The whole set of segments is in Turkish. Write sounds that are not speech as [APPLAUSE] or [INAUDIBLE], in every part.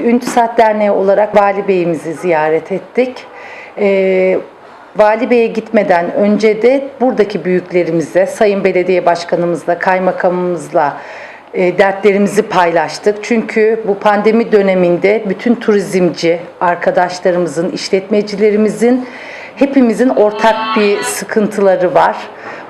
Üntisat Derneği olarak Vali Bey'imizi ziyaret ettik. Ee, Vali Bey'e gitmeden önce de buradaki büyüklerimize, Sayın Belediye Başkanımızla, Kaymakamımızla e, dertlerimizi paylaştık. Çünkü bu pandemi döneminde bütün turizmci arkadaşlarımızın, işletmecilerimizin, hepimizin ortak bir sıkıntıları var.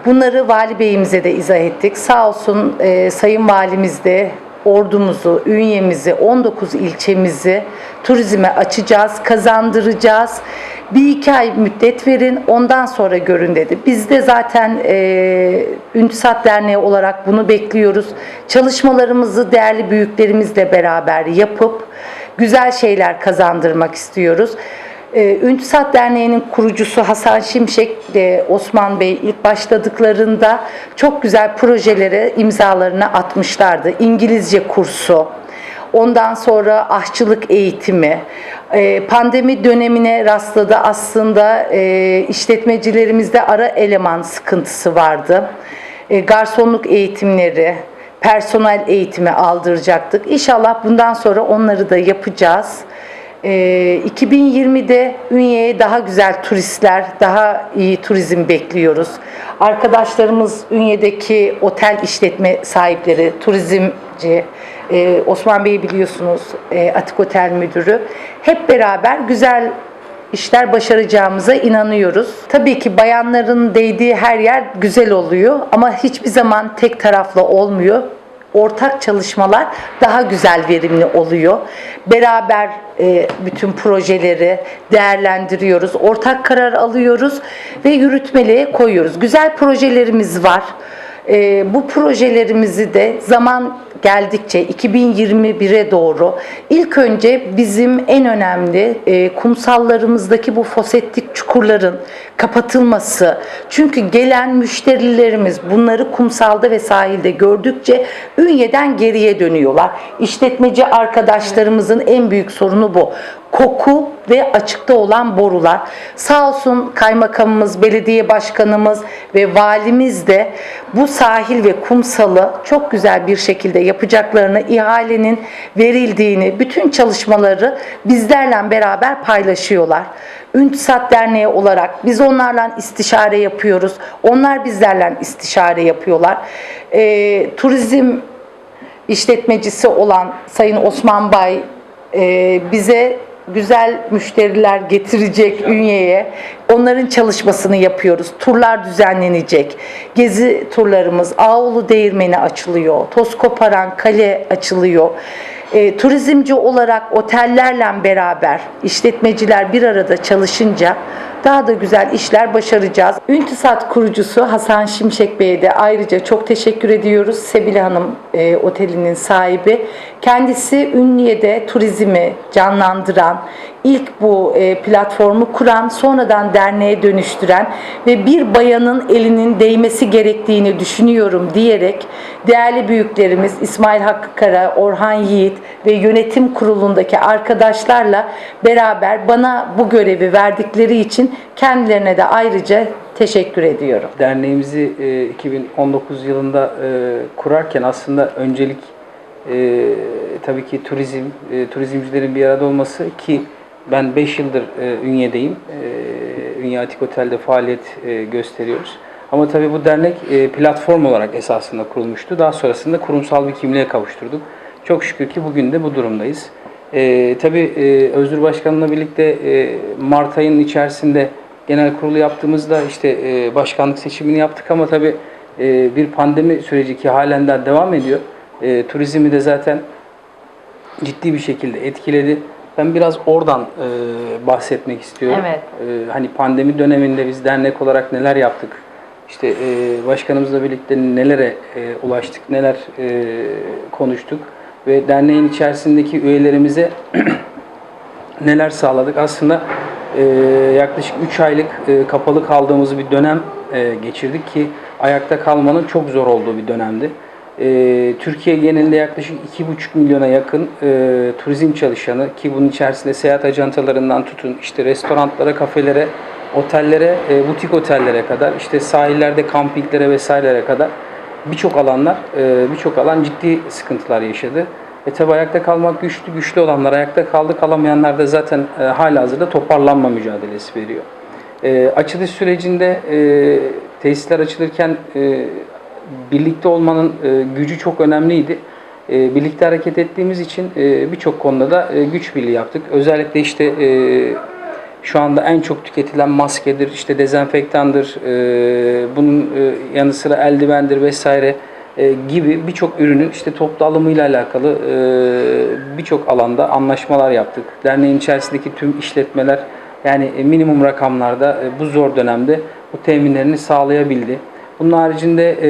Bunları Vali Bey'imize de izah ettik. Sağ olsun e, Sayın Valimiz de ordumuzu, ünyemizi, 19 ilçemizi turizme açacağız, kazandıracağız. Bir iki ay müddet verin, ondan sonra görün dedi. Biz de zaten e, Üntüsat Derneği olarak bunu bekliyoruz. Çalışmalarımızı değerli büyüklerimizle beraber yapıp güzel şeyler kazandırmak istiyoruz. Ee, Üntüsat Derneği'nin kurucusu Hasan Şimşek ve Osman Bey ilk başladıklarında çok güzel projelere imzalarını atmışlardı. İngilizce kursu, ondan sonra aşçılık eğitimi, Ee, pandemi dönemine rastladı aslında e, işletmecilerimizde ara eleman sıkıntısı vardı. E, garsonluk eğitimleri, personel eğitimi aldıracaktık. İnşallah bundan sonra onları da yapacağız. Ee, 2020'de Ünye'ye daha güzel turistler, daha iyi turizm bekliyoruz. Arkadaşlarımız Ünye'deki otel işletme sahipleri, turizmci, e, Osman Bey biliyorsunuz e, Atik Otel Müdürü. Hep beraber güzel işler başaracağımıza inanıyoruz. Tabii ki bayanların değdiği her yer güzel oluyor ama hiçbir zaman tek taraflı olmuyor ortak çalışmalar daha güzel verimli oluyor. Beraber e, bütün projeleri değerlendiriyoruz. Ortak karar alıyoruz ve yürütmeliğe koyuyoruz. Güzel projelerimiz var. E, bu projelerimizi de zaman geldikçe 2021'e doğru ilk önce bizim en önemli e, kumsallarımızdaki bu fosettik çukurların kapatılması. Çünkü gelen müşterilerimiz bunları kumsalda ve sahilde gördükçe Ünye'den geriye dönüyorlar. İşletmeci arkadaşlarımızın en büyük sorunu bu. Koku ve açıkta olan borular. Sağ olsun kaymakamımız, belediye başkanımız ve valimiz de bu sahil ve kumsalı çok güzel bir şekilde yapacaklarını, ihalenin verildiğini, bütün çalışmaları bizlerle beraber paylaşıyorlar. Üntisat Derneği olarak biz onlarla istişare yapıyoruz. Onlar bizlerle istişare yapıyorlar. Ee, turizm işletmecisi olan Sayın Osman Bay e, bize güzel müşteriler getirecek Ünye'ye. Onların çalışmasını yapıyoruz. Turlar düzenlenecek. Gezi turlarımız, Ağolu Değirmeni açılıyor. Toskoparan Kale açılıyor. E, turizmci olarak otellerle beraber işletmeciler bir arada çalışınca daha da güzel işler başaracağız. Üntisat kurucusu Hasan Şimşek Bey'e de ayrıca çok teşekkür ediyoruz. Sebile Hanım e, otelinin sahibi. Kendisi Ünlüye'de turizmi canlandıran, ilk bu e, platformu kuran, sonradan derneğe dönüştüren ve bir bayanın elinin değmesi gerektiğini düşünüyorum diyerek değerli büyüklerimiz İsmail Hakkı Kara, Orhan Yiğit ve yönetim kurulundaki arkadaşlarla beraber bana bu görevi verdikleri için kendilerine de ayrıca teşekkür ediyorum. Derneğimizi e, 2019 yılında e, kurarken aslında öncelik e, tabii ki turizm, e, turizmcilerin bir arada olması ki ben 5 yıldır e, Ünye'deyim. E, Ünye Atik Otel'de faaliyet e, gösteriyoruz. Ama tabii bu dernek e, platform olarak esasında kurulmuştu. Daha sonrasında kurumsal bir kimliğe kavuşturduk. Çok şükür ki bugün de bu durumdayız. E, tabii e, Özgür Başkan'la birlikte e, Mart ayının içerisinde genel kurulu yaptığımızda işte e, başkanlık seçimini yaptık ama tabii e, bir pandemi süreci ki halen daha devam ediyor. E, turizmi de zaten ciddi bir şekilde etkiledi. Ben biraz oradan e, bahsetmek istiyorum. Evet. E, hani pandemi döneminde biz dernek olarak neler yaptık? İşte e, başkanımızla birlikte nelere e, ulaştık, neler e, konuştuk ve derneğin içerisindeki üyelerimize [CLEARS THROAT] neler sağladık? Aslında e, yaklaşık 3 aylık e, kapalı kaldığımız bir dönem e, geçirdik ki ayakta kalmanın çok zor olduğu bir dönemdi. E, Türkiye genelinde yaklaşık 2,5 milyona yakın e, turizm çalışanı ki bunun içerisinde seyahat ajantalarından tutun işte restoranlara, kafelere, otellere, e, butik otellere kadar işte sahillerde kampinglere vesairelere kadar birçok alanlar, e, birçok alan ciddi sıkıntılar yaşadı. E tabi ayakta kalmak güçlü, güçlü olanlar ayakta kaldı, kalamayanlar da zaten e, halihazırda toparlanma mücadelesi veriyor. E, açılış sürecinde e, tesisler açılırken e, birlikte olmanın e, gücü çok önemliydi. E, birlikte hareket ettiğimiz için e, birçok konuda da e, güç birliği yaptık. Özellikle işte e, şu anda en çok tüketilen maskedir, işte dezenfektandır, e, bunun e, yanı sıra eldivendir vesaire e, gibi birçok ürünün işte toplu alakalı e, birçok alanda anlaşmalar yaptık. Derneğin içerisindeki tüm işletmeler yani minimum rakamlarda e, bu zor dönemde bu teminlerini sağlayabildi. Bunun haricinde e,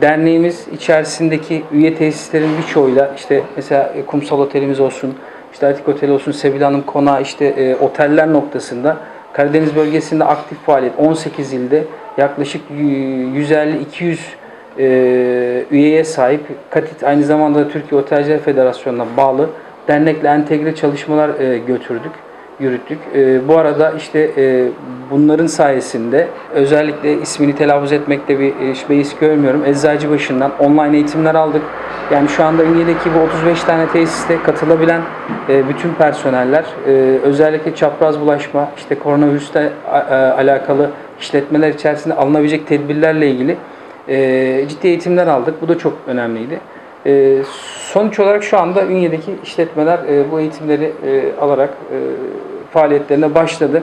derneğimiz içerisindeki üye tesislerin birçoğuyla işte mesela e, kumsal otelimiz olsun, işte Atik Otel olsun, Sevil Hanım Konağı işte e, oteller noktasında Karadeniz bölgesinde aktif faaliyet 18 ilde yaklaşık 150-200 e, üyeye sahip Katit aynı zamanda da Türkiye Otelciler Federasyonu'na bağlı dernekle entegre çalışmalar e, götürdük, yürüttük. E, bu arada işte e, bunların sayesinde özellikle ismini telaffuz etmekte bir e, beis görmüyorum. Eczacıbaşı'ndan online eğitimler aldık. Yani şu anda Ünye'deki bu 35 tane tesiste katılabilen e, bütün personeller e, özellikle çapraz bulaşma, işte koronavirüsle a- alakalı işletmeler içerisinde alınabilecek tedbirlerle ilgili e, ciddi eğitimler aldık. Bu da çok önemliydi. E, sonuç olarak şu anda Ünye'deki işletmeler e, bu eğitimleri e, alarak e, faaliyetlerine başladı.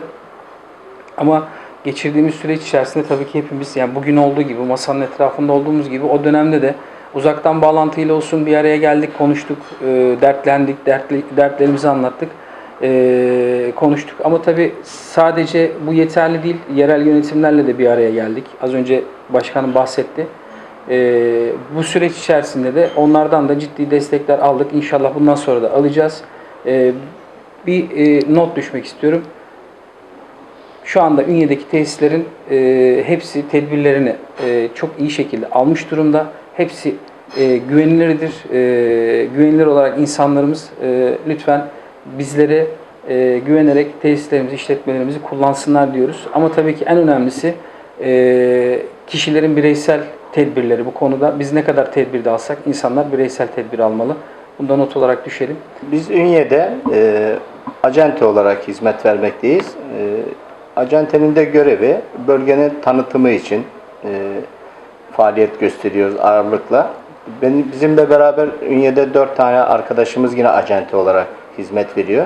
Ama geçirdiğimiz süreç içerisinde tabii ki hepimiz yani bugün olduğu gibi masanın etrafında olduğumuz gibi o dönemde de uzaktan bağlantıyla olsun bir araya geldik, konuştuk, e, dertlendik, dertli, dertlerimizi anlattık, e, konuştuk. Ama tabii sadece bu yeterli değil, yerel yönetimlerle de bir araya geldik. Az önce başkanım bahsetti. E, bu süreç içerisinde de onlardan da ciddi destekler aldık. İnşallah bundan sonra da alacağız. E, bir e, not düşmek istiyorum. Şu anda Ünye'deki tesislerin e, hepsi tedbirlerini e, çok iyi şekilde almış durumda. Hepsi e, güvenilirdir. E, güvenilir olarak insanlarımız e, lütfen bizlere e, güvenerek tesislerimizi, işletmelerimizi kullansınlar diyoruz. Ama tabii ki en önemlisi e, kişilerin bireysel tedbirleri bu konuda. Biz ne kadar tedbir de alsak insanlar bireysel tedbir almalı. Bunda not olarak düşelim. Biz Ünye'de e, acente olarak hizmet vermekteyiz. E, acentenin de görevi bölgenin tanıtımı için e, faaliyet gösteriyoruz ağırlıkla. Benim, bizimle beraber Ünye'de dört tane arkadaşımız yine acente olarak hizmet veriyor.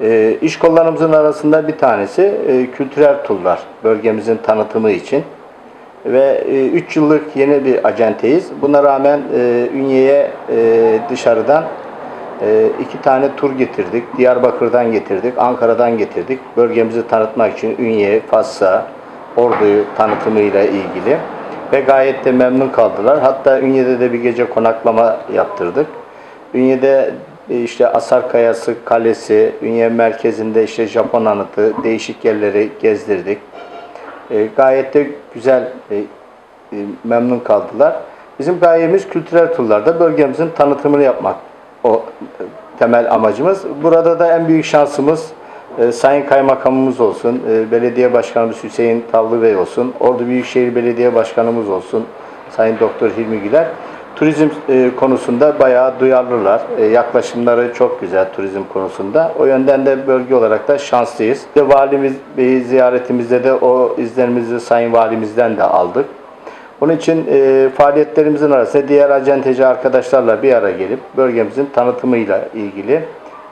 E, iş kollarımızın arasında bir tanesi e, kültürel turlar bölgemizin tanıtımı için ve 3 yıllık yeni bir acenteyiz. Buna rağmen e, Ünye'ye e, dışarıdan e, iki tane tur getirdik. Diyarbakır'dan getirdik, Ankara'dan getirdik. Bölgemizi tanıtmak için Ünye, Fassa, Ordu'yu tanıtımıyla ilgili. Ve gayet de memnun kaldılar. Hatta Ünye'de de bir gece konaklama yaptırdık. Ünye'de e, işte Asar Kayası Kalesi, Ünye merkezinde işte Japon anıtı, değişik yerleri gezdirdik. E, gayet de güzel, e, memnun kaldılar. Bizim gayemiz kültürel turlarda bölgemizin tanıtımını yapmak. O temel amacımız. Burada da en büyük şansımız e, Sayın Kaymakamımız olsun, e, Belediye Başkanımız Hüseyin Tavlı Bey olsun, Ordu Büyükşehir Belediye Başkanımız olsun, Sayın Doktor Hilmi Güler. Turizm e, konusunda bayağı duyarlılar. E, yaklaşımları çok güzel turizm konusunda. O yönden de bölge olarak da şanslıyız. De valimiz Bey'i ziyaretimizde de o izlerimizi Sayın Valimizden de aldık. Onun için e, faaliyetlerimizin arasında diğer acenteci arkadaşlarla bir araya gelip bölgemizin tanıtımıyla ilgili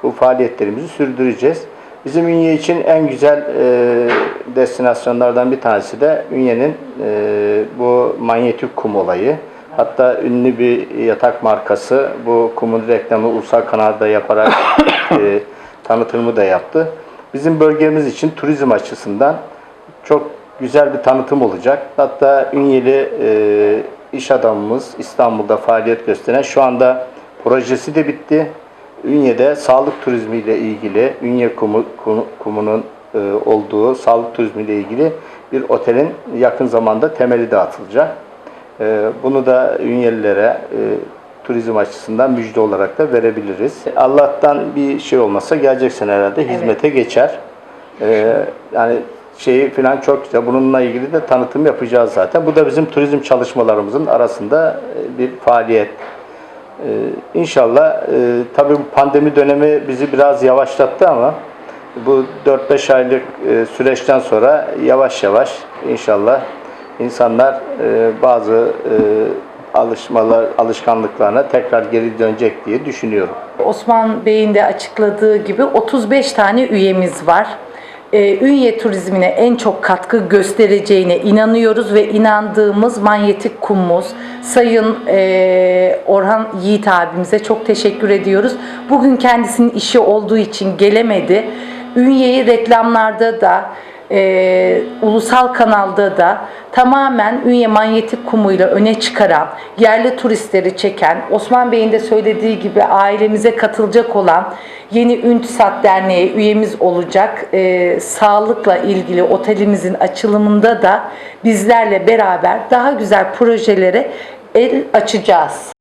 bu faaliyetlerimizi sürdüreceğiz. Bizim Ünye için en güzel e, destinasyonlardan bir tanesi de Ünye'nin e, bu manyetik kum olayı. Hatta ünlü bir yatak markası bu kumun reklamı ulusal kanalda yaparak [COUGHS] e, tanıtımı da yaptı. Bizim bölgemiz için turizm açısından çok güzel bir tanıtım olacak. Hatta Ünyeli e, iş adamımız İstanbul'da faaliyet gösteren şu anda projesi de bitti. Ünye'de sağlık turizmi ile ilgili Ünye kumu, kumu- kumunun e, olduğu sağlık turizmi ile ilgili bir otelin yakın zamanda temeli de atılacak. E, bunu da Ünyelilere e, turizm açısından müjde olarak da verebiliriz. Allah'tan bir şey olmasa gelecek sene herhalde hizmete geçer. E, yani şeyi falan çok güzel. Bununla ilgili de tanıtım yapacağız zaten. Bu da bizim turizm çalışmalarımızın arasında e, bir faaliyet inşallah e, tabii pandemi dönemi bizi biraz yavaşlattı ama bu 4-5 aylık e, süreçten sonra yavaş yavaş inşallah insanlar e, bazı e, alışmalar alışkanlıklarına tekrar geri dönecek diye düşünüyorum. Osman Bey'in de açıkladığı gibi 35 tane üyemiz var. Ee, Ünye turizmine en çok katkı göstereceğine inanıyoruz ve inandığımız manyetik kumumuz Sayın e, Orhan Yiğit abimize çok teşekkür ediyoruz. Bugün kendisinin işi olduğu için gelemedi. Ünye'yi reklamlarda da e, ulusal kanalda da tamamen Ünye manyetik kumuyla öne çıkaran, yerli turistleri çeken, Osman Bey'in de söylediği gibi ailemize katılacak olan yeni Üntüsat Derneği üyemiz olacak. E, sağlıkla ilgili otelimizin açılımında da bizlerle beraber daha güzel projelere el açacağız.